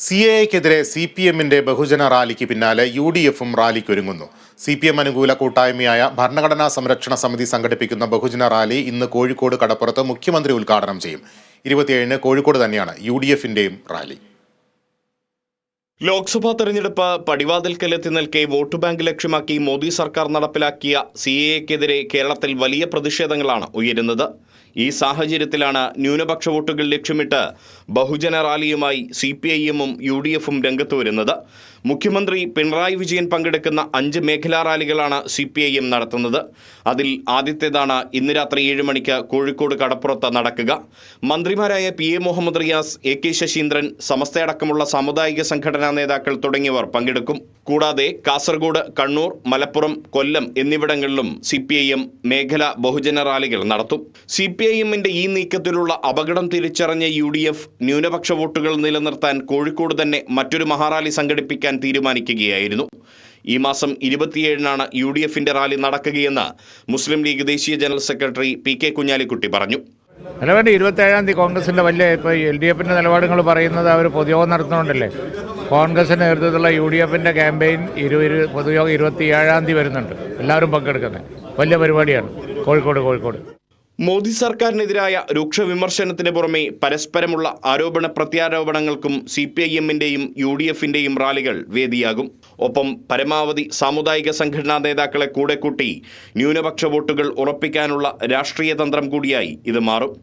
C A എക്കെതിരെ C P എമ്മിന്റെ ബഹുജന റാലിക്ക് പിന്നാലെ യു ഡി എഫും റാലിക്കൊരുങ്ങുന്നു സി പി എം അനുകൂല കൂട്ടായ്മയായ ഭരണഘടനാ സംരക്ഷണ സമിതി സംഘടിപ്പിക്കുന്ന ബഹുജന റാലി ഇന്ന് കോഴിക്കോട് കടപ്പുറത്ത് മുഖ്യമന്ത്രി ഉദ്ഘാടനം ചെയ്യും. ഇരുപത്തിയേഴിന് കോഴിക്കോട് തന്നെയാണ് യു ഡി എഫിന്റെയും റാലി. ലോക്സഭാ തെരഞ്ഞെടുപ്പ് പടിവാതിൽക്കലെത്തി നിൽക്കെ വോട്ട് ബാങ്ക് ലക്ഷ്യമാക്കി മോദി സർക്കാർ നടപ്പിലാക്കിയ സി എക്കെതിരെ കേരളത്തിൽ വലിയ പ്രതിഷേധങ്ങളാണ് ഉയരുന്നത്. ഈ സാഹചര്യത്തിലാണ് ന്യൂനപക്ഷ വോട്ടുകൾ ലക്ഷ്യമിട്ട് ബഹുജന റാലിയുമായി സി പി ഐ എമ്മും യു ഡി എഫും രംഗത്ത് വരുന്നത്. മുഖ്യമന്ത്രി പിണറായി വിജയൻ പങ്കെടുക്കുന്ന അഞ്ച് മേഖലാ റാലികളാണ് സി പി ഐ എം നടത്തുന്നത്. അതിൽ ആദ്യത്തേതാണ് ഇന്ന് രാത്രി ഏഴ് മണിക്ക് കോഴിക്കോട് കടപ്പുറത്ത് നടക്കുക. മന്ത്രിമാരായ P A Muhammad Riyas A K Saseendran സമസ്തയടക്കമുള്ള സാമുദായിക സംഘടനാ നേതാക്കൾ തുടങ്ങിയവർ പങ്കെടുക്കും. കൂടാതെ കാസർഗോഡ് കണ്ണൂർ മലപ്പുറം കൊല്ലം എന്നിവിടങ്ങളിലും സി പി ഐ എം മേഖലാ ബഹുജന റാലികൾ നടത്തും. സി പി ഐ എമ്മിന്റെ ഈ നീക്കത്തിലുള്ള അപകടം തിരിച്ചറിഞ്ഞ യു ഡി എഫ് ന്യൂനപക്ഷ വോട്ടുകൾ നിലനിർത്താൻ കോഴിക്കോട് തന്നെ മറ്റൊരു മഹാറാലി സംഘടിപ്പിക്കാൻ തീരുമാനിക്കുകയായിരുന്നു. ഈ മാസം ഇരുപത്തിയേഴിനാണ് യു ഡി എഫിന്റെ റാലി നടക്കുകയെന്ന് മുസ്ലിം ലീഗ് ദേശീയ general secretary P K Kunhalikutty പറഞ്ഞു. അല്ല വേണ്ട ഇരുപത്തേഴാം തീയതി കോൺഗ്രസിന്റെ വലിയ ഇപ്പോൾ എൽ ഡി എഫിന്റെ നിലപാടുകൾ പറയുന്നത് അവർ പൊതുയോഗം നടത്തുന്നുണ്ടല്ലേ? കോൺഗ്രസിന്റെ നേതൃത്വത്തിലുള്ള യു ഡി എഫിന്റെ ക്യാമ്പയിൻ ഇരു പൊതുയോഗം ഇരുപത്തി ഏഴാം തീയതി വരുന്നുണ്ട്. എല്ലാവരും പങ്കെടുക്കുന്നത്. വലിയ പരിപാടിയാണ്. കോഴിക്കോട് കോഴിക്കോട്. മോദി സർക്കാരിനെതിരായ രൂക്ഷ വിമർശനത്തിന് പുറമെ പരസ്പരമുള്ള ആരോപണ പ്രത്യാരോപണങ്ങൾക്കും സി പി ഐ എമ്മിന്റെയും യു ഡി എഫിന്റെയും റാലികൾ വേദിയാകും. ഒപ്പം പരമാവധി സാമുദായിക സംഘടനാ നേതാക്കളെ കൂടെ കൂട്ടി ന്യൂനപക്ഷ വോട്ടുകൾ ഉറപ്പിക്കാനുള്ള രാഷ്ട്രീയ തന്ത്രം കൂടിയായി ഇത് മാറും.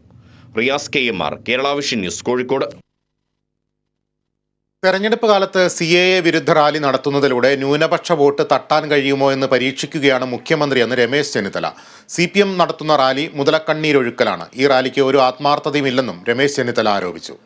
Riyas K M R Kerala vision news Kozhikode. തെരഞ്ഞെടുപ്പ് കാലത്ത് സി എ എ വിരുദ്ധ റാലി നടത്തുന്നതിലൂടെ ന്യൂനപക്ഷ വോട്ട് തട്ടാൻ കഴിയുമോ എന്ന് പരീക്ഷിക്കുകയാണ് മുഖ്യമന്ത്രി എന്ന് Ramesh Chennithala. C P M നടത്തുന്ന റാലി മുതലക്കണ്ണീരൊഴുക്കലാണ്. ഈ റാലിക്ക് ഒരു ആത്മാർത്ഥതയുമില്ലെന്നും രമേശ് ചെന്നിത്തല ആരോപിച്ചു.